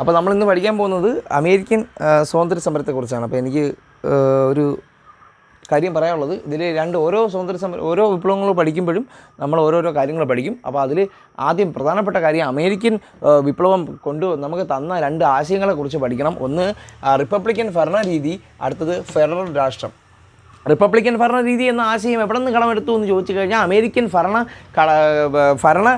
അപ്പോൾ നമ്മൾ ഇന്ന് പഠിക്കാൻ പോകുന്നത് അമേരിക്കൻ സ്വാതന്ത്ര്യ സമരത്തെക്കുറിച്ചാണ് അപ്പോൾ എനിക്ക് ഒരു കാര്യം പറയാനുള്ളത്. ഇതിൽ രണ്ട് ഓരോ സ്വാതന്ത്ര്യ സമരം ഓരോ വിപ്ലവങ്ങൾ പഠിക്കുമ്പോഴും നമ്മൾ ഓരോരോ കാര്യങ്ങൾ പഠിക്കും. അപ്പോൾ അതിൽ ആദ്യം പ്രധാനപ്പെട്ട കാര്യം അമേരിക്കൻ വിപ്ലവം കൊണ്ട് നമുക്ക് തന്ന രണ്ട് ആശയങ്ങളെക്കുറിച്ച് പഠിക്കണം. ഒന്ന് റിപ്പബ്ലിക്കൻ ഭരണരീതി അടുത്തത് ഫെഡറൽ രാഷ്ട്രം. റിപ്പബ്ലിക്കൻ ഭരണരീതി എന്ന ആശയം എവിടെ നിന്ന് കടമെടുത്തു എന്ന് ചോദിച്ചു കഴിഞ്ഞാൽ അമേരിക്കൻ ഭരണ ഭരണ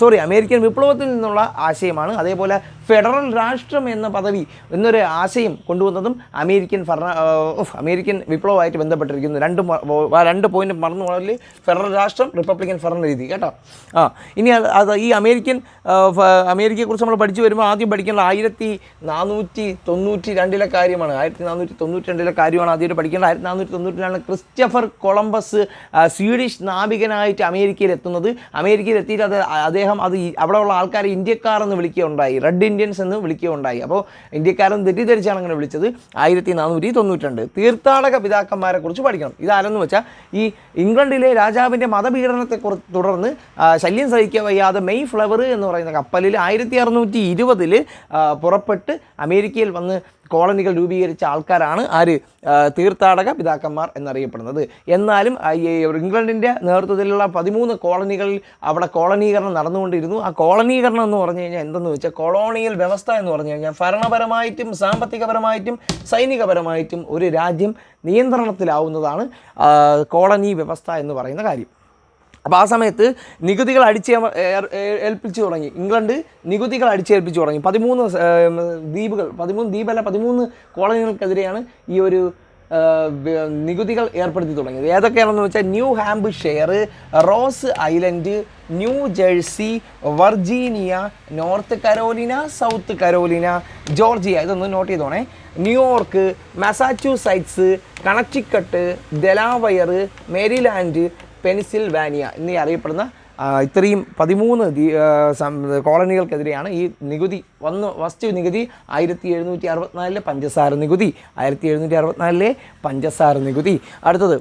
സോറി അമേരിക്കൻ വിപ്ലവത്തിൽ നിന്നുള്ള ആശയമാണ്. അതേപോലെ ഫെഡറൽ രാഷ്ട്രം എന്ന പദവി എന്നൊരു ആശയം കൊണ്ടുവന്നതും അമേരിക്കൻ ഭരണ അമേരിക്കൻ വിപ്ലവമായിട്ട് ബന്ധപ്പെട്ടിരിക്കുന്നു. രണ്ട് രണ്ട് പോയിന്റ് മറന്നു പോകൽ ഫെഡറൽ രാഷ്ട്രം റിപ്പബ്ലിക്കൻ ഭരണ രീതി കേട്ടോ? ആ ഇനി അത് ഈ അമേരിക്കൻ അമേരിക്കയെക്കുറിച്ച് നമ്മൾ പഠിച്ചു വരുമ്പോൾ ആദ്യം പഠിക്കേണ്ട ആയിരത്തി നാനൂറ്റി തൊണ്ണൂറ്റി രണ്ടിലെ കാര്യമാണ്. ആയിരത്തി നാനൂറ്റി തൊണ്ണൂറ്റി രണ്ടിലെ കാര്യമാണ് ആദ്യമായിട്ട് പഠിക്കേണ്ടത്. ആയിരത്തി നാനൂറ്റി തൊണ്ണൂറ്റി രണ്ടിലാണ് ക്രിസ്റ്റഫർ കൊളംബസ് സ്വീഡിഷ് നാവികനായിട്ട് അമേരിക്കയിൽ എത്തുന്നത്. അമേരിക്കയിൽ എത്തിയിട്ട് അത് അദ്ദേഹം അത് അവിടെ അവിടെയുള്ള ആൾക്കാരെ ഇന്ത്യക്കാർ എന്ന് വിളിക്കുകയുണ്ടായി. റെഡ് ഇന്ത്യൻസ് എന്ന് വിളിക്കുകയുണ്ടായി. അപ്പോൾ ഇന്ത്യക്കാരെന്ന് തെറ്റിദ്ധരിച്ചാണ് അങ്ങനെ വിളിച്ചത്. ആയിരത്തി നാനൂറ്റി തൊണ്ണൂറ്റി രണ്ട് തീർത്ഥാടക പിതാക്കന്മാരെ കുറിച്ച് പഠിക്കണം. ഇതാരെന്ന് വെച്ചാൽ ഈ ഇംഗ്ലണ്ടിലെ രാജാവിന്റെ മതപീഡനത്തെ തുടർന്ന് ശല്യം സഹിക്കാൻ വയ്യാതെ മെയ് ഫ്ലവർ എന്ന് പറയുന്ന കപ്പലിൽ ആയിരത്തി അറുന്നൂറ്റി ഇരുപതിൽ പുറപ്പെട്ട് അമേരിക്കയിൽ വന്ന് കോളനികൾ രൂപീകരിച്ച ആൾക്കാരാണ് ആര്? തീർത്ഥാടക പിതാക്കന്മാർ എന്നറിയപ്പെടുന്നത്. എന്നാലും ഈ ഇംഗ്ലണ്ടിന്റെ നേതൃത്വത്തിലുള്ള പതിമൂന്ന് കോളനികളിൽ അവിടെ കോളനീകരണം നടന്നുകൊണ്ടിരുന്നു. ആ കോളനീകരണം എന്ന് പറഞ്ഞു കഴിഞ്ഞാൽ എന്തെന്ന് വെച്ചാൽ കൊളോണിയൽ വ്യവസ്ഥ എന്ന് പറഞ്ഞു കഴിഞ്ഞാൽ ഭരണപരമായിട്ടും സാമ്പത്തികപരമായിട്ടും സൈനികപരമായിട്ടും ഒരു രാജ്യം നിയന്ത്രണത്തിലാവുന്നതാണ് കോളനി വ്യവസ്ഥ എന്ന് പറയുന്ന കാര്യം. അപ്പോൾ ആ സമയത്ത് നികുതികൾ അടിച്ച് ഏൽപ്പിച്ചു തുടങ്ങി. ഇംഗ്ലണ്ട് നികുതികൾ അടിച്ചേൽപ്പിച്ചു തുടങ്ങി. പതിമൂന്ന് ദ്വീപുകൾ പതിമൂന്ന് ദ്വീപല്ല പതിമൂന്ന് കോളനികൾക്കെതിരെയാണ് ഈ ഒരു നികുതികൾ ഏർപ്പെടുത്തി തുടങ്ങിയത്. ഏതൊക്കെയാണെന്ന് വെച്ചാൽ New Hampshire Rhode Island New Jersey Virginia North Carolina South Carolina Georgia. ഇതൊന്ന് note ചെയ്തോണേ. New York Massachusetts Connecticut Delaware Maryland Pennsylvania എന്നീ അറിയപ്പെടുന്ന ഇത്രയും പതിമൂന്ന് കോളനികൾക്കെതിരെയാണ് ഈ നികുതി വന്ന് വസ്തു നികുതി ആയിരത്തി എഴുന്നൂറ്റി അറുപത്തിനാലിലെ പഞ്ചസാര നികുതി ആയിരത്തി എഴുന്നൂറ്റി അറുപത്തിനാലിലെ പഞ്ചസാര നികുതി. അടുത്തത്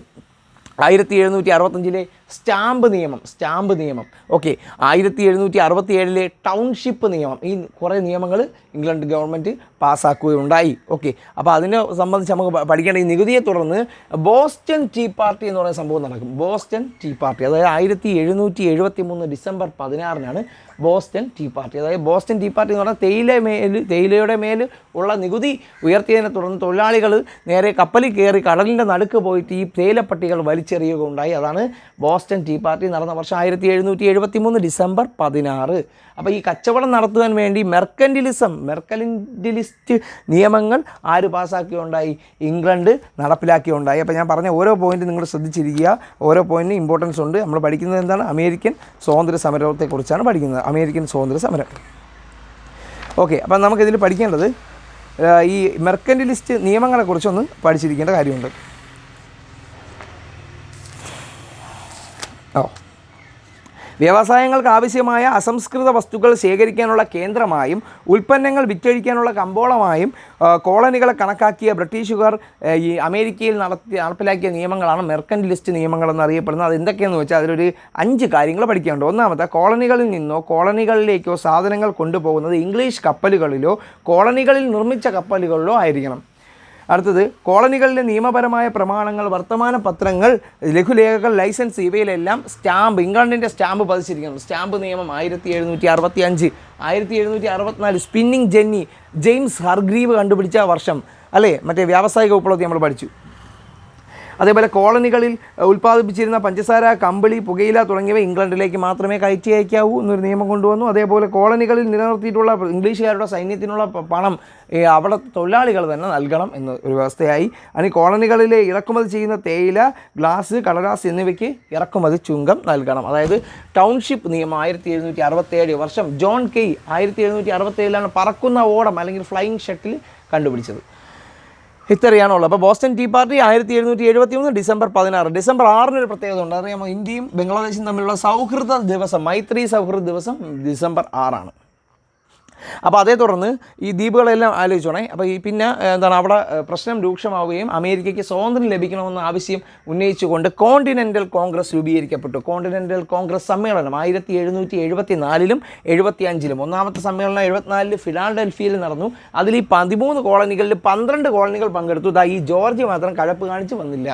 ആയിരത്തി എഴുന്നൂറ്റി അറുപത്തഞ്ചിലെ സ്റ്റാമ്പ് നിയമം സ്റ്റാമ്പ് നിയമം. ഓക്കെ ആയിരത്തി എഴുന്നൂറ്റി അറുപത്തി ഏഴിലെ ടൗൺഷിപ്പ് നിയമം. ഈ കുറേ നിയമങ്ങൾ ഇംഗ്ലണ്ട് ഗവൺമെന്റ് പാസ്സാക്കുകയുണ്ടായി. ഓക്കെ അപ്പോൾ അതിനെ സംബന്ധിച്ച് നമുക്ക് പഠിക്കേണ്ട ഈ നികുതിയെ തുടർന്ന് ബോസ്റ്റൺ ടീ പാർട്ടി എന്ന് പറയുന്ന സംഭവം നടക്കും. ബോസ്റ്റൺ ടീ പാർട്ടി അതായത് ആയിരത്തി എഴുന്നൂറ്റി എഴുപത്തി മൂന്ന് ഡിസംബർ പതിനാറിനാണ് ബോസ്റ്റൺ ടീ പാർട്ടി. അതായത് ബോസ്റ്റൺ ടീ പാർട്ടി എന്ന് പറഞ്ഞാൽ തേയില മേൽ തേയിലയുടെ മേൽ ഉള്ള നികുതി ഉയർത്തിയതിനെ തുടർന്ന് തൊഴിലാളികൾ നേരെ കപ്പലിൽ കയറി കടലിന്റെ നടുക്ക് പോയിട്ട് ഈ തേയിലപ്പട്ടികൾ വലിച്ചെറിയുകയുണ്ടായി. അതാണ് ബോസ്റ്റൺ ടീ പാർട്ടി നടന്ന വർഷം ആയിരത്തി എഴുന്നൂറ്റി എഴുപത്തി മൂന്ന് ഡിസംബർ പതിനാറ്. അപ്പോൾ ഈ കച്ചവടം നടത്തുവാൻ വേണ്ടി മെർക്കൻഡിലിസം മെർക്കൻഡിലിസ്റ്റ് നിയമങ്ങൾ ആര് പാസ്സാക്കിയുണ്ടായി? ഇംഗ്ലണ്ട് നടപ്പിലാക്കിയുണ്ടായി. അപ്പോൾ ഞാൻ പറഞ്ഞ ഓരോ പോയിന്റ് നിങ്ങൾ ശ്രദ്ധിച്ചിരിക്കുക. ഓരോ പോയിന്റിന് ഇമ്പോർട്ടൻസ് ഉണ്ട്. നമ്മൾ പഠിക്കുന്നത് എന്താണ്? അമേരിക്കൻ സ്വാതന്ത്ര്യ സമരത്തെക്കുറിച്ചാണ് പഠിക്കുന്നത്. അമേരിക്കൻ സ്വാതന്ത്ര്യ സമരം. ഓക്കെ അപ്പം നമുക്കിതിൽ പഠിക്കേണ്ടത് ഈ മെർക്കൻഡിലിസ്റ്റ് നിയമങ്ങളെക്കുറിച്ചൊന്ന് പഠിച്ചിരിക്കേണ്ട കാര്യമുണ്ട്. ഓ. വ്യവസായങ്ങൾക്ക് ആവശ്യമായ അസംസ്കൃത വസ്തുക്കൾ ശേഖരിക്കാനുള്ള കേന്ദ്രമായും ഉൽപ്പന്നങ്ങൾ വിറ്റഴിക്കാനുള്ള കമ്പോളമായും കോളനികളെ കണക്കാക്കിയ ബ്രിട്ടീഷുകാർ ഈ അമേരിക്കയിൽ നടത്തി നടപ്പിലാക്കിയ നിയമങ്ങളാണ് മെർക്കൻഡിലിസ്റ്റ് നിയമങ്ങൾ എന്നറിയപ്പെടുന്നത് അത് എന്തൊക്കെയാണെന്ന് വെച്ചാൽ അതിലൊരു അഞ്ച് കാര്യങ്ങൾ പഠിക്കാനുണ്ട്. ഒന്നാമത്തെ കോളനികളിൽ നിന്നോ കോളനികളിലേക്കോ സാധനങ്ങൾ കൊണ്ടുപോകുന്നത് ഇംഗ്ലീഷ് കപ്പലുകളിലോ കോളനികളിൽ നിർമ്മിച്ച കപ്പലുകളിലോ ആയിരിക്കണം. അടുത്തത് കോളനികളിലെ നിയമപരമായ പ്രമാണങ്ങൾ വർത്തമാന പത്രങ്ങൾ ലഘുലേഖകൾ ലൈസൻസ് ഇവയിലെല്ലാം സ്റ്റാമ്പ് ഇംഗ്ലണ്ടിന്റെ സ്റ്റാമ്പ് പതിച്ചിരിക്കുന്നു. സ്റ്റാമ്പ് നിയമം ആയിരത്തി എഴുന്നൂറ്റി അറുപത്തി അഞ്ച് ആയിരത്തി എഴുന്നൂറ്റി അറുപത്തിനാല് സ്പിന്നിങ് ജെന്നി ജെയിംസ് ഹർഗ്രീവ് കണ്ടുപിടിച്ച വർഷം. അല്ലേ? മറ്റേ വ്യാവസായിക വിപ്ലവത്തെ നമ്മൾ പഠിച്ചു. അതേപോലെ കോളനികളിൽ ഉൽപ്പാദിപ്പിച്ചിരുന്ന പഞ്ചസാര കമ്പിളി പുകയില തുടങ്ങിയവ ഇംഗ്ലണ്ടിലേക്ക് മാത്രമേ കയറ്റി അയക്കാവൂ എന്നൊരു നിയമം കൊണ്ടുവന്നു. അതേപോലെ കോളനികളിൽ നിലനിർത്തിയിട്ടുള്ള ഇംഗ്ലീഷുകാരുടെ സൈന്യത്തിനുള്ള പണം അവിടെ തൊഴിലാളികൾ തന്നെ നൽകണം എന്ന ഒരു വ്യവസ്ഥയായി. അതിന് കോളനികളിലെ ഇറക്കുമതി ചെയ്യുന്ന തേയില ഗ്ലാസ് കടലാസ് എന്നിവയ്ക്ക് ഇറക്കുമതി ചുങ്കം നൽകണം. അതായത് ടൗൺഷിപ്പ് നിയമം ആയിരത്തി എഴുന്നൂറ്റി അറുപത്തേഴ് വർഷം ജോൺ കെയ് ആയിരത്തി എഴുന്നൂറ്റി അറുപത്തേഴിലാണ് പറക്കുന്ന ഓടം അല്ലെങ്കിൽ ഫ്ലൈയിങ് ഷട്ടിൽ കണ്ടുപിടിച്ചത്. ഇത്രയാണുള്ളത് അപ്പോൾ ബോസ്റ്റൺ ടീ പാർട്ടി ആയിരത്തി എഴുന്നൂറ്റി എഴുപത്തി മൂന്ന് ഡിസംബർ പതിനാറ്. ഡിസംബർ ഒരു പ്രത്യേകത ഉണ്ട്. അറിയാമോ ഇന്ത്യയും ബംഗ്ലാദേശും തമ്മിലുള്ള സൗഹൃദ ദിവസം മൈത്രി സൗഹൃദ ദിവസം ഡിസംബർ ആറാണ്. അപ്പോൾ അതേ തുടർന്ന് ഈ ദ്വീപുകളെല്ലാം ആലോചിച്ചോണേ. അപ്പോൾ ഈ പിന്നെ എന്താണ് അവിടെ പ്രശ്നം രൂക്ഷമാവുകയും അമേരിക്കയ്ക്ക് സ്വാതന്ത്ര്യം ലഭിക്കണമെന്ന ആവശ്യം ഉന്നയിച്ചുകൊണ്ട് കോണ്ടിനെന്റൽ കോൺഗ്രസ് രൂപീകരിക്കപ്പെട്ടു. കോണ്ടിനെന്റൽ കോൺഗ്രസ് സമ്മേളനം ആയിരത്തി എഴുന്നൂറ്റി എഴുപത്തി നാലിലും എഴുപത്തി അഞ്ചിലും ഒന്നാമത്തെ സമ്മേളനം എഴുപത്തിനാലിൽ ഫിലാഡൽഫിയയിൽ നടന്നു. അതിൽ ഈ പതിമൂന്ന് കോളനികളിൽ പന്ത്രണ്ട് കോളനികൾ പങ്കെടുത്തു. ഈ ജോർജ് മാത്രം കഴപ്പ് കാണിച്ച് വന്നില്ല.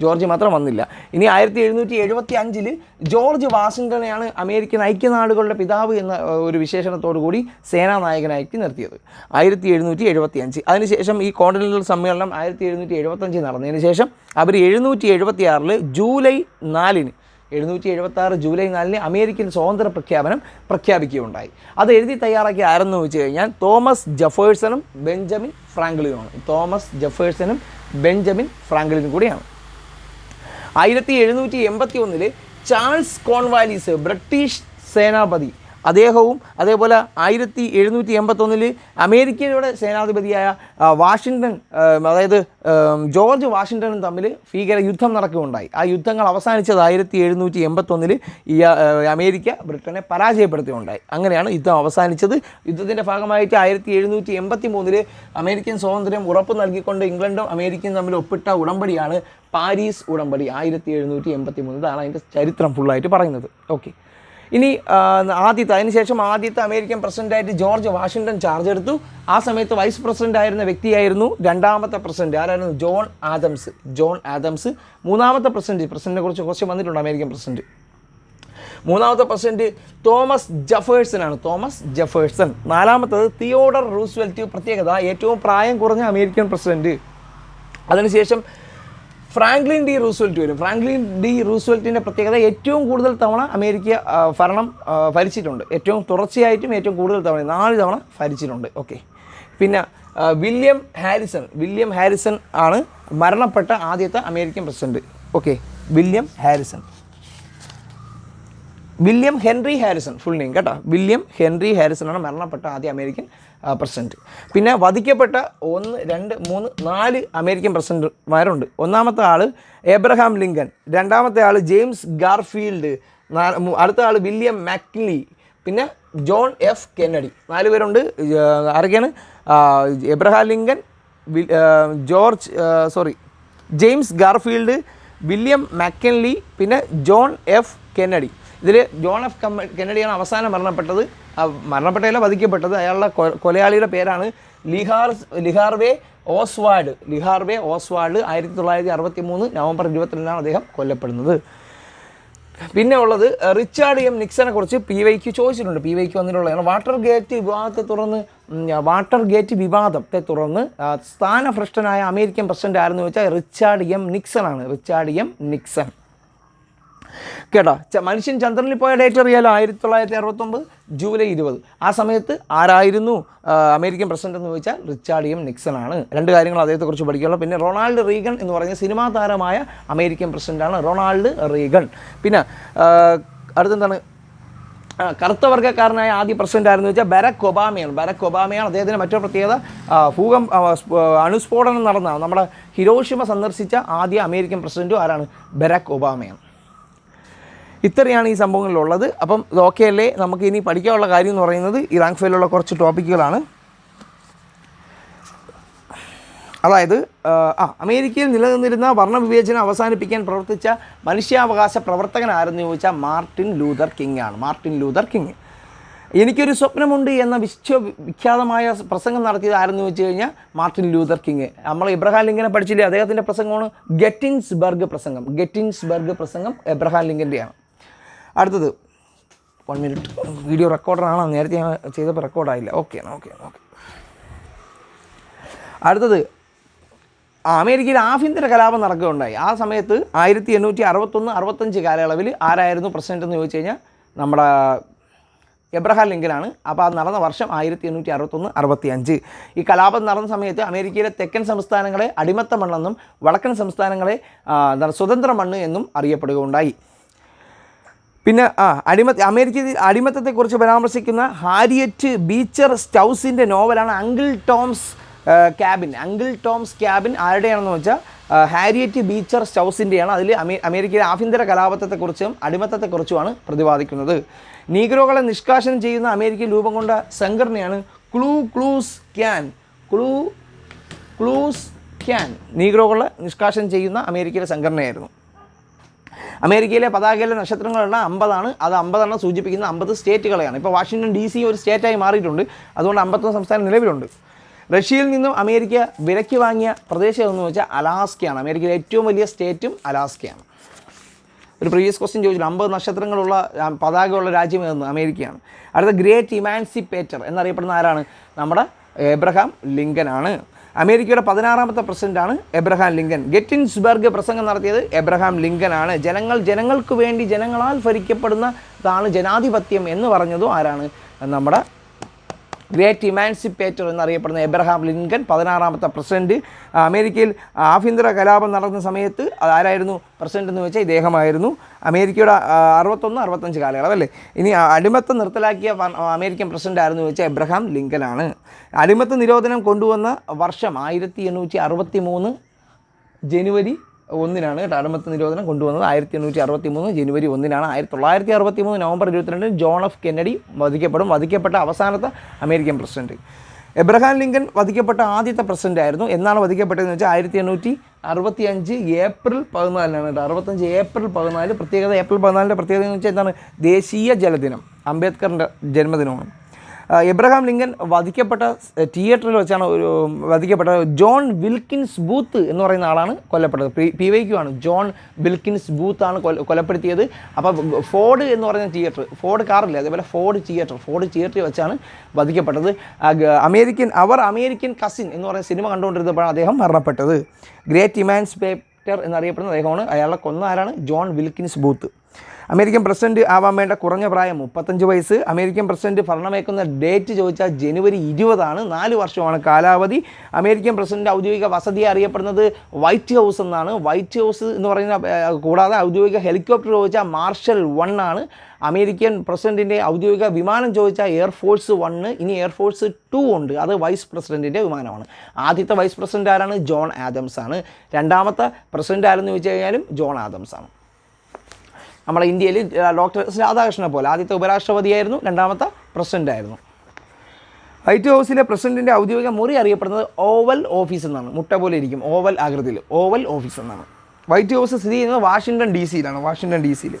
ജോർജ് മാത്രം വന്നില്ല. ഇനി ആയിരത്തി എഴുന്നൂറ്റി എഴുപത്തി അഞ്ചിൽ ജോർജ് വാഷിങ്ടണെയാണ് അമേരിക്കൻ ഐക്യനാടുകളുടെ പിതാവ് എന്ന ഒരു വിശേഷണത്തോടു കൂടി സേനാനായകനാക്കി നിർത്തിയത്. ആയിരത്തി എഴുന്നൂറ്റി എഴുപത്തി അഞ്ച് അതിനുശേഷം ഈ കോണ്ടിനെന്റൽ സമ്മേളനം ആയിരത്തി എഴുന്നൂറ്റി എഴുപത്തഞ്ചിൽ നടന്നതിന് ശേഷം അവർ എഴുന്നൂറ്റി എഴുപത്തി ആറിൽ ജൂലൈ നാലിന് എഴുന്നൂറ്റി എഴുപത്തി ആറ് ജൂലൈ നാലിന് അമേരിക്കൻ സ്വാതന്ത്ര്യ പ്രഖ്യാപനം പ്രഖ്യാപിക്കുകയുണ്ടായി. അത് എഴുതി തയ്യാറാക്കി ആരെന്ന് വെച്ച് കഴിഞ്ഞാൽ തോമസ് ജഫേഴ്സണും ബെഞ്ചമിൻ ഫ്രാങ്ക്ലിനുമാണ്. തോമസ് ജഫേഴ്സണും ബെഞ്ചമിൻ ഫ്രാങ്ക്ലിനും കൂടിയാണ്. ആയിരത്തി എഴുന്നൂറ്റി എൺപത്തി ഒന്നിൽ ചാൾസ് കോൺവാലിസ് ബ്രിട്ടീഷ് സേനാപതി അദ്ദേഹവും അതേപോലെ ആയിരത്തി എഴുന്നൂറ്റി എൺപത്തൊന്നിൽ അമേരിക്കയുടെ സേനാധിപതിയായ വാഷിങ്ടൺ അതായത് ജോർജ് വാഷിങ്ടണും തമ്മിൽ ഭീകര യുദ്ധം നടക്കുകയുണ്ടായി. ആ യുദ്ധങ്ങൾ അവസാനിച്ചത് ആയിരത്തി എഴുന്നൂറ്റി എൺപത്തൊന്നിൽ ഈ അമേരിക്ക ബ്രിട്ടനെ പരാജയപ്പെടുത്തുകയുണ്ടായി. അങ്ങനെയാണ് യുദ്ധം അവസാനിച്ചത്. യുദ്ധത്തിന്റെ ഭാഗമായിട്ട് ആയിരത്തി എഴുന്നൂറ്റി എൺപത്തി മൂന്നിൽ അമേരിക്കൻ സ്വാതന്ത്ര്യം ഉറപ്പ് നൽകിക്കൊണ്ട് ഇംഗ്ലണ്ടും അമേരിക്കയും തമ്മിൽ ഒപ്പിട്ട ഉടമ്പടിയാണ് പാരീസ് ഉടമ്പടി. ആയിരത്തി എഴുന്നൂറ്റി എൺപത്തി മൂന്ന് ഇതാണ് അതിന്റെ ചരിത്രം ഫുള്ളായിട്ട് പറയുന്നത്. ഓക്കെ ഇനി ആദ്യത്തെ അതിനുശേഷം ആദ്യത്തെ അമേരിക്കൻ പ്രസിഡന്റായിട്ട് ജോർജ് വാഷിങ്ടൺ ചാർജ് എടുത്തു. ആ സമയത്ത് വൈസ് പ്രസിഡന്റ് ആയിരുന്ന വ്യക്തിയായിരുന്നു രണ്ടാമത്തെ പ്രസിഡന്റ്. ആരായിരുന്നു? John Adams. John Adams. മൂന്നാമത്തെ പ്രസിഡന്റ്. പ്രസിഡന്റിനെ കുറിച്ച് കുറച്ച് വന്നിട്ടുണ്ട് അമേരിക്കൻ പ്രസിഡന്റ്. മൂന്നാമത്തെ പ്രസിഡന്റ് തോമസ് ജഫേഴ്സൺ ആണ്. Thomas Jefferson. നാലാമത്തത് തിയോഡർ റൂസ്വെൽറ്റ്. പ്രത്യേകത ഏറ്റവും പ്രായം കുറഞ്ഞ അമേരിക്കൻ പ്രസിഡന്റ്. അതിനുശേഷം ഫ്രാങ്ക്ലിൻ ഡി റൂസ്വെൽറ്റ് വരും. ഫ്രാങ്ക്ലിൻ ഡി റൂസ്വെൽറ്റിന്റെ പ്രത്യേകത ഏറ്റവും കൂടുതൽ തവണ അമേരിക്ക ഭരണം ഭരിച്ചിട്ടുണ്ട്. ഏറ്റവും തുടർച്ചയായിട്ടും ഏറ്റവും കൂടുതൽ തവണ നാല് തവണ ഭരിച്ചിട്ടുണ്ട്. ഓക്കെ. പിന്നെ വില്യം ഹാരിസൺ. വില്യം ഹാരിസൺ ആണ് മരണപ്പെട്ട ആദ്യത്തെ American president. Okay. William Harrison. William Henry Harrison full name കേട്ടോ. വില്യം ഹെൻറി ഹാരിസൺ ആണ് മരണപ്പെട്ട ആദ്യ അമേരിക്കൻ പ്രസിഡന്റ് പിന്നെ വധിക്കപ്പെട്ട ഒന്ന് രണ്ട് മൂന്ന് നാല് അമേരിക്കൻ പ്രസിഡന്റുമാരുണ്ട്. ഒന്നാമത്തെ ആൾ എബ്രഹാം ലിങ്കൻ രണ്ടാമത്തെ ആൾ ജെയിംസ് ഗാർഫീൽഡ് അടുത്ത ആൾ വില്യം മാക്ലി പിന്നെ ജോൺ എഫ് കെന്നഡി. നാല് പേരുണ്ട് ആരൊക്കെയാണ്? Abraham Lincoln George sorry James Garfield William McKinley പിന്നെ ജോൺ എഫ് കെന്നഡി. ഇതിൽ ജോൺ എഫ് കമ്മ കെന്നഡിയാണ് അവസാനം മരണപ്പെട്ടത്. മരണപ്പെട്ടതല്ല വധിക്കപ്പെട്ടത്. അയാളുടെ കൊലയാളിയുടെ പേരാണ് ലിഹാർ ലിഹാർവേ ഓസ്വാൾഡ്. ലിഹാർവേ ഓസ്വാൾഡ് ആയിരത്തി തൊള്ളായിരത്തി അറുപത്തി മൂന്ന് നവംബർ ഇരുപത്തിരണ്ടിനാണ് അദ്ദേഹം കൊല്ലപ്പെടുന്നത്. പിന്നെ ഉള്ളത് റിച്ചാർഡ് എം. നിക്സനെ കുറിച്ച് പി വൈക്ക് ചോദിച്ചിട്ടുണ്ട്. പി വൈക്ക് വന്നിട്ടുള്ള വാട്ടർ ഗേറ്റ് വിവാദത്തെ തുടർന്ന് വാട്ടർ ഗേറ്റ് വിവാദത്തെ തുടർന്ന് സ്ഥാനഭ്രഷ്ടനായ അമേരിക്കൻ പ്രസിഡന്റ് ആരെന്ന് വെച്ചാൽ റിച്ചാർഡ് എം. നിക്സൺ ആണ് റിച്ചാർഡ് എം. നിക്സൺ കേട്ടോ? മനുഷ്യൻ ചന്ദ്രനിൽ പോയ ഡേറ്റ് അറിയാലോ? ആയിരത്തി തൊള്ളായിരത്തി അറുപത്തൊമ്പത് ജൂലൈ ഇരുപത്. ആ സമയത്ത് ആരായിരുന്നു അമേരിക്കൻ പ്രസിഡന്റ് എന്ന് ചോദിച്ചാൽ റിച്ചാർഡ് എം നിക്സൺ ആണ് രണ്ട് കാര്യങ്ങൾ അദ്ദേഹത്തെക്കുറിച്ച് പഠിക്കുകയുള്ളു പിന്നെ റൊണാൾഡ് റീഗൺ എന്ന് പറഞ്ഞ സിനിമാ താരമായ അമേരിക്കൻ പ്രസിഡന്റാണ് റൊണാൾഡ് റീഗൺ പിന്നെ അടുത്തെന്താണ്? ആ, കറുത്ത വർഗക്കാരനായ ആദ്യ പ്രസിഡന്റ് ആയിരുന്നു വെച്ചാൽ ബരക് ഒബാമയാണ്. ബരക് ഒബാമയാണ് അദ്ദേഹത്തിന്റെ മറ്റൊരു പ്രത്യേകത ഭൂകം അണുസ്ഫോടനം നടന്ന നമ്മുടെ ഹിരോഷിമ സന്ദർശിച്ച ആദ്യ അമേരിക്കൻ പ്രസിഡന്റും ആരാണ്? ബരക് ഒബാമയാണ്. ഇത്രയാണ് ഈ സംഭവങ്ങളിലുള്ളത്. അപ്പം ഇത് ഓക്കെ അല്ലേ? നമുക്ക് ഇനി പഠിക്കാനുള്ള കാര്യം എന്ന് പറയുന്നത് ഈ റാങ്ക് ഫെയിലുള്ള കുറച്ച് ടോപ്പിക്കുകളാണ് അതായത് ആ, അമേരിക്കയിൽ നിലനിന്നിരുന്ന വർണവിവേചനം അവസാനിപ്പിക്കാൻ പ്രവർത്തിച്ച മനുഷ്യാവകാശ പ്രവർത്തകൻ ആരെന്ന് ചോദിച്ചാൽ മാർട്ടിൻ ലൂതർ കിങ് ആണ്. Martin Luther King. എനിക്കൊരു സ്വപ്നമുണ്ട് എന്ന വിശ്വവിഖ്യാതമായ പ്രസംഗം നടത്തിയത് ആരെന്ന് വെച്ച് കഴിഞ്ഞാൽ മാർട്ടിൻ ലൂതർ കിങ്. നമ്മൾ ഇബ്രഹാം ലിങ്കനെ പഠിച്ചില്ലേ? അദ്ദേഹത്തിന്റെ പ്രസംഗമാണ് ഗെറ്റിൻസ്ബർഗ് പ്രസംഗം. ഗെറ്റിൻസ്ബർഗ് പ്രസംഗം എബ്രഹാം ലിങ്കന്റെയാണ്. അടുത്തത്. വൺ മിനിറ്റ് വീഡിയോ റെക്കോർഡറാണോ നേരത്തെ ഞാൻ ചെയ്തപ്പോൾ റെക്കോർഡായില്ല ഓക്കെ ഓക്കെ ഓക്കെ അടുത്തത്. അമേരിക്കയിൽ ആഭ്യന്തര കലാപം നടക്കുകയുണ്ടായി. ആ സമയത്ത് ആയിരത്തി എണ്ണൂറ്റി അറുപത്തൊന്ന് അറുപത്തഞ്ച് കാലയളവിൽ ആരായിരുന്നു പ്രസിഡന്റ് എന്ന് ചോദിച്ചു കഴിഞ്ഞാൽ നമ്മുടെ എബ്രഹാം ലിങ്കനാണ്. അപ്പോൾ അത് നടന്ന വർഷം ആയിരത്തി എണ്ണൂറ്റി അറുപത്തൊന്ന് അറുപത്തി അഞ്ച് ഈ കലാപം നടന്ന സമയത്ത് അമേരിക്കയിലെ തെക്കൻ സംസ്ഥാനങ്ങളെ അടിമത്ത മണ്ണെന്നും വടക്കൻ സംസ്ഥാനങ്ങളെ സ്വതന്ത്ര മണ്ണ് എന്നും അറിയപ്പെടുകയുണ്ടായി. പിന്നെ ആ അടിമ അമേരിക്ക അടിമത്തത്തെക്കുറിച്ച് പരാമർശിക്കുന്ന ഹാരിയറ്റ് ബീച്ചർ സ്റ്റൗസിന്റെ നോവലാണ് Uncle Tom's Cabin. Uncle Tom's Cabin ആരുടെയാണെന്ന് വെച്ചാൽ ഹാരിയറ്റ് ബീച്ചർ സ്റ്റൗസിന്റെയാണ് അതിൽ അമേ അമേരിക്കയിലെ ആഭ്യന്തര കലാപത്തെക്കുറിച്ചും അടിമത്തത്തെക്കുറിച്ചുമാണ് പ്രതിപാദിക്കുന്നത്. നീഗ്രോകളെ നിഷ്കാശനം ചെയ്യുന്ന അമേരിക്കയിൽ രൂപം കൊണ്ട സംഘടനയാണ് Ku Klux Klan. Ku Klux Klan. നീഗ്രോകളെ നിഷ്കാശനം ചെയ്യുന്ന അമേരിക്കയിലെ സംഘടനയായിരുന്നു. അമേരിക്കയിലെ പതാകയിലെ നക്ഷത്രങ്ങളുടെ അമ്പതാണ്. അത് അമ്പതെണ്ണം സൂചിപ്പിക്കുന്ന അമ്പത് സ്റ്റേറ്റുകളെയാണ്. ഇപ്പോൾ വാഷിങ്ടൺ ഡി സി ഒരു സ്റ്റേറ്റായി മാറിയിട്ടുണ്ട്. അതുകൊണ്ട് അമ്പത്തൊന്ന് സംസ്ഥാനം നിലവിലുണ്ട്. റഷ്യയിൽ നിന്നും അമേരിക്ക വിലയ്ക്ക് വാങ്ങിയ പ്രദേശം എന്ന് വെച്ചാൽ അലാസ്കയാണ്. അമേരിക്കയിലെ ഏറ്റവും വലിയ സ്റ്റേറ്റും അലാസ്കയാണ്. ഒരു പ്രീവിയസ് ക്വസ്റ്റ്യൻ ചോദിച്ചു അമ്പത് നക്ഷത്രങ്ങളുള്ള പതാകയുള്ള രാജ്യം എന്ന് അമേരിക്കയാണ്. അടുത്ത ഗ്രേറ്റ് ഇമാൻസിപ്പേറ്റർ എന്നറിയപ്പെടുന്ന ആരാണ്? നമ്മുടെ എബ്രഹാം ലിങ്കൻ ആണ് അമേരിക്കയുടെ പതിനാറാമത്തെ പ്രസിഡന്റാണ് എബ്രഹാം ലിങ്കൻ. ഗെറ്റിൻസ്ബർഗ് പ്രസംഗം നടത്തിയത് എബ്രഹാം ലിങ്കൻ ആണ് ജനങ്ങൾ ജനങ്ങൾക്ക് വേണ്ടി ജനങ്ങളാൽ ഭരിക്കപ്പെടുന്നതാണ് ജനാധിപത്യം എന്ന് പറഞ്ഞതും ആരാണ്? നമ്മുടെ ഗ്രേറ്റ് ഇമാൻസിപ്പേറ്റർ എന്നറിയപ്പെടുന്ന എബ്രഹാം ലിങ്കൻ പതിനാറാമത്തെ പ്രസിഡന്റ്. അമേരിക്കയിൽ ആഭ്യന്തര കലാപം നടന്ന സമയത്ത് അത് ആരായിരുന്നു? പ്രസിഡന്റ് എന്ന് വെച്ചാൽ ഇദ്ദേഹമായിരുന്നു. അമേരിക്കയുടെ അറുപത്തൊന്ന് അറുപത്തഞ്ച് കാലയളവല്ലേ ഇനി അടിമത്തം നിർത്തലാക്കിയ അമേരിക്കൻ പ്രസിഡന്റ് ആയിരുന്നു വെച്ചാൽ എബ്രഹാം ലിങ്കനാണ്. അടിമത്ത നിരോധനം കൊണ്ടുവന്ന വർഷം ആയിരത്തി എണ്ണൂറ്റി അറുപത്തി മൂന്ന് ജനുവരി ഒന്നിനാണ് അടിമത്ത നിരോധനം കൊണ്ടുവന്നത്. ആയിരത്തി എണ്ണൂറ്റി അറുപത്തി മൂന്ന് ജനുവരി ഒന്നിനാണ്. ആയിരത്തി തൊള്ളായിരത്തി അറുപത്തി മൂന്ന് നവംബർ ഇരുപത്തിരണ്ടിന് ജോൺ എഫ് കെന്നഡി വധിക്കപ്പെടും. വധിക്കപ്പെട്ട അവസാനത്തെ അമേരിക്കൻ പ്രസിഡന്റ്. എബ്രഹാം ലിങ്കൻ വധിക്കപ്പെട്ട ആദ്യത്തെ പ്രസിഡന്റ് ആയിരുന്നു. എന്നാണ് വധിക്കപ്പെട്ടതെന്ന് വെച്ചാൽ ആയിരത്തി എണ്ണൂറ്റി അറുപത്തി അഞ്ച് ഏപ്രിൽ പതിനാലിനാണ് കേട്ടോ. അറുപത്തഞ്ച് ഏപ്രിൽ പതിനാല് പ്രത്യേകത. ഏപ്രിൽ പതിനാലിന്റെ പ്രത്യേകത എന്ന് വെച്ചാൽ എന്താണ്? ദേശീയ ജലദിനം. അംബേദ്കറിന്റെ ജന്മദിനമാണ്. എബ്രഹാം ലിങ്കൻ വധിക്കപ്പെട്ട തിയേറ്ററിൽ വെച്ചാണ് ഒരു വധിക്കപ്പെട്ട ജോൺ വിൽക്കിൻസ് ബൂത്ത് എന്ന് പറയുന്ന ആളാണ് കൊല്ലപ്പെട്ടത്. പി വൈക്കു ആണ് ജോൺ വിൽക്കിൻസ് ബൂത്ത് ആണ് കൊല കൊലപ്പെടുത്തിയത് അപ്പോൾ ഫോർഡ് എന്ന് പറയുന്ന തിയേറ്റർ ഫോർഡ് കാറില്ലേ അതേപോലെ ഫോർഡ് തിയേറ്റർ ഫോർഡ് തിയേറ്ററിൽ വെച്ചാണ് വധിക്കപ്പെട്ടത്. അമേരിക്കൻ അവർ അമേരിക്കൻ കസിൻ എന്ന് പറയുന്ന സിനിമ കണ്ടുകൊണ്ടിരുന്നപ്പോഴാണ് അദ്ദേഹം മരണപ്പെട്ടത്. ഗ്രേറ്റ് ഇമാൻസ് ഇമാൻസ്പേറ്റർ എന്നറിയപ്പെടുന്ന അദ്ദേഹമാണ്. അയാളെ കൊന്ന ആരാണ്? John Wilkes Booth. American president ആവാൻ വേണ്ട കുറഞ്ഞ പ്രായം മുപ്പത്തഞ്ച് വയസ്സ്. അമേരിക്കൻ പ്രസിഡന്റ് ഭരണമേക്കുന്ന ഡേറ്റ് ചോദിച്ചാൽ ജനുവരി ഇരുപതാണ്. നാല് വർഷമാണ് കാലാവധി. അമേരിക്കൻ പ്രസിഡന്റ് ഔദ്യോഗിക വസതി അറിയപ്പെടുന്നത് വൈറ്റ് ഹൗസ് എന്നാണ്. വൈറ്റ് ഹൗസ് എന്ന് പറയുന്ന കൂടാതെ ഔദ്യോഗിക ഹെലികോപ്റ്റർ ചോദിച്ചാൽ മാർഷൽ വൺ ആണ്. അമേരിക്കൻ പ്രസിഡന്റിന്റെ ഔദ്യോഗിക വിമാനം ചോദിച്ചാൽ എയർഫോഴ്സ് വണ്ണ് ഇനി എയർഫോഴ്സ് ടു ഉണ്ട്. അത് വൈസ് പ്രസിഡന്റിന്റെ വിമാനമാണ്. ആദ്യത്തെ വൈസ് പ്രസിഡന്റ് ആരാണ്? ജോൺ ആദംസ് ആണ് രണ്ടാമത്തെ പ്രസിഡന്റ് ആരെന്ന് ചോദിച്ചു കഴിഞ്ഞാലും ജോൺ ആദംസ് ആണ് നമ്മുടെ ഇന്ത്യയിൽ ഡോക്ടർ രാധാകൃഷ്ണനെ പോലെ ആദ്യത്തെ ഉപരാഷ്ട്രപതിയായിരുന്നു രണ്ടാമത്തെ പ്രസിഡന്റ് ആയിരുന്നു. വൈറ്റ് ഹൗസിലെ പ്രസിഡന്റിന്റെ ഔദ്യോഗിക മുറി അറിയപ്പെടുന്നത് ഓവൽ ഓഫീസ് എന്നാണ്. മുട്ട പോലെ ഇരിക്കും. ഓവൽ ആകൃതിയിൽ. ഓവൽ ഓഫീസ് എന്നാണ്. വൈറ്റ് ഹൗസ് സ്ഥിതി ചെയ്യുന്നത് വാഷിങ്ടൺ ഡി സിയിലാണ്. വാഷിങ്ടൺ ഡി സിയിൽ.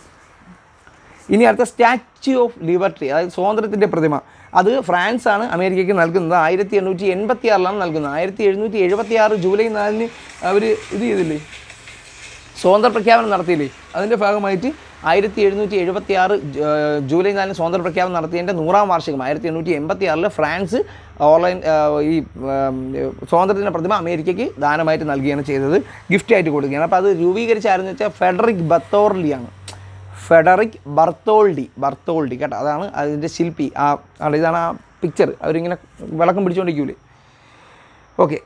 ഇനി അടുത്ത സ്റ്റാച്യു ഓഫ് ലിബർട്ടി അതായത് സ്വാതന്ത്ര്യത്തിന്റെ പ്രതിമ. അത് ഫ്രാൻസ് ആണ് അമേരിക്കയ്ക്ക് നൽകുന്നത്. ആയിരത്തി എണ്ണൂറ്റി എൺപത്തി ആറിലാണ് നൽകുന്നത്. ആയിരത്തി എഴുന്നൂറ്റി എഴുപത്തി ആറ് ജൂലൈ നാലിന് അവർ ഇത് ചെയ്തില്ലേ? സ്വാതന്ത്ര്യ പ്രഖ്യാപനം നടത്തിയില്ലേ? അതിന്റെ ഭാഗമായിട്ട് ആയിരത്തി എഴുന്നൂറ്റി എഴുപത്തി ആറ് ജൂലൈ നാലിന് സ്വാതന്ത്ര്യ പ്രഖ്യാപനം നടത്തിയതിന്റെ നൂറാം വാർഷികം ആയിരത്തി എണ്ണൂറ്റി എൺപത്തി ആറിൽ ഫ്രാൻസ് ഓൺലൈൻ ഈ സ്വാതന്ത്ര്യത്തിന്റെ പ്രതിമ അമേരിക്കയ്ക്ക് ദാനമായിട്ട് നൽകുകയാണ് ചെയ്തത്. ഗിഫ്റ്റ് ആയിട്ട് കൊടുക്കുകയാണ്. അപ്പോൾ അത് രൂപീകരിച്ചായിരുന്നു വെച്ചാൽ ഫെഡറിക് ബത്തോർലിയാണ് ഫെഡറിക് ബർത്തോൾഡി ബർത്തോൾഡി കേട്ടോ. അതാണ് അതിന്റെ ശില്പി. ആ ഇതാണ് ആ പിക്ചർ അവരിങ്ങനെ വിളക്കം പിടിച്ചുകൊണ്ടിരിക്കൂലേ ഓക്കെ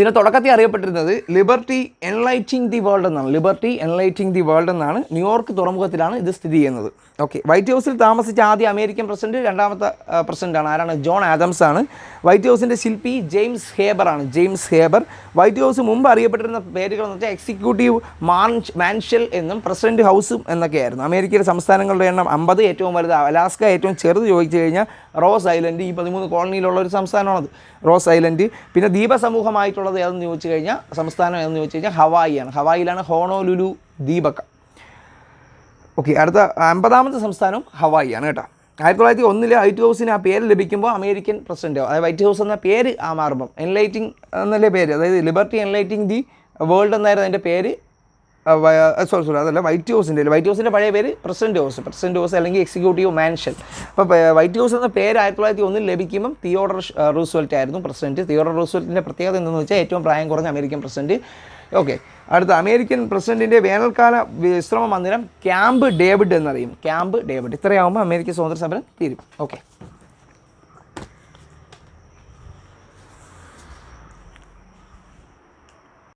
ഇതിന് തുടക്കത്തിൽ അറിയപ്പെട്ടിരുന്നത് ലിബർട്ടി എൻലൈറ്റിംഗ് ദി വേൾഡ് എന്നാണ്. ലിബർട്ടി എൻലൈറ്റിംഗ് ദി വേൾഡ് എന്നാണ്. ന്യൂയോർക്ക് തുറമുഖത്തിലാണ് ഇത് സ്ഥിതി ചെയ്യുന്നത്. ഓക്കെ വൈറ്റ് ഹൗസിൽ താമസിച്ച ആദ്യ അമേരിക്കൻ പ്രസിഡന്റ് രണ്ടാമത്തെ പ്രസിഡന്റാണ് ആരാണ്? ജോൺ ആദംസ് ആണ്. വൈറ്റ് ഹൗസിന്റെ ശില്പി ജെയിംസ് ഹേബർ ആണ്. James Hoban. വൈറ്റ് ഹൗസ് മുമ്പ് അറിയപ്പെട്ടിരുന്ന പേരുകൾ എന്ന് വെച്ചാൽ എക്സിക്യൂട്ടീവ് മാൻഷ് മാൻഷ്യൽ എന്നും പ്രസിഡന്റ് ഹൗസും എന്നൊക്കെയായിരുന്നു. അമേരിക്കയിലെ സംസ്ഥാനങ്ങളുടെ എണ്ണം അമ്പത് ഏറ്റവും വലുത്. അലാസ്ക ഏറ്റവും ചെറുത് ചോദിച്ചു കഴിഞ്ഞാൽ റോസ് ഐലൻഡ് ഈ പതിമൂന്ന് കോളനിയിലുള്ള ഒരു സംസ്ഥാനമാണത്. റോസ് ഐലൻഡ് പിന്നെ ദ്വീപസമൂഹമായിട്ടുള്ളത് ഏതെന്ന് ചോദിച്ചു കഴിഞ്ഞാൽ സംസ്ഥാനം ഏതെന്ന് ചോദിച്ചു കഴിഞ്ഞാൽ ഹവായിയാണ് ഹവായിലാണ് ഹോണോലുലു ദ്വീപക്ക. ഓക്കെ അടുത്ത അമ്പതാമത്തെ സംസ്ഥാനം ഹവായി ആണ് കേട്ടോ. ആയിരത്തി തൊള്ളായിരത്തി ഒന്നിൽ വൈറ്റ് ഹൗസിന് ആ പേര് ലഭിക്കുമ്പോൾ അമേരിക്കൻ പ്രസിഡന്റോ അതായത് വൈറ്റ് ഹൗസ് എന്ന പേര് ആ മാറുമ്പം എൻലൈറ്റിംഗ് എന്നല്ലേ പേര് അതായത് ലിബർട്ടി എൻലൈറ്റിംഗ് ദി വേൾഡ് എന്നായിരുന്നു അതിന്റെ പേര്. സോറി സോറി അതല്ല വൈറ്റ് ഹൗസിന്റെ വൈറ്റ് ഹൗസിന്റെ പഴയ പേര് പ്രസിഡന്റ് ഹൗസ് പ്രസിഡന്റ് ഹൗസ് അല്ലെങ്കിൽ എക്സിക്യൂട്ടീവ് മാൻഷൻ അപ്പോൾ വൈറ്റ് ഹൗസ് എന്ന പേര് ആയിരത്തി തൊള്ളായിരത്തി ഒന്നിൽ ലഭിക്കുമ്പം തിയോഡർ റൂസ്വെൽറ്റ് ആയിരുന്നു പ്രസിഡന്റ് തിയോഡർ റൂസ്വെൽറ്റിന്റെ പ്രത്യേകത എന്തെന്ന് വെച്ചാൽ ഏറ്റവും പ്രായം കുറഞ്ഞ അമേരിക്കൻ പ്രസിഡന്റ് ഓക്കെ അടുത്ത അമേരിക്കൻ പ്രസിഡന്റിന്റെ വേനൽക്കാല വിശ്രമ മന്ദിരം Camp David എന്നറിയും. Camp David. ഇത്രയാകുമ്പോൾ American സ്വാതന്ത്ര്യ സമരം തീരും. ഓക്കെ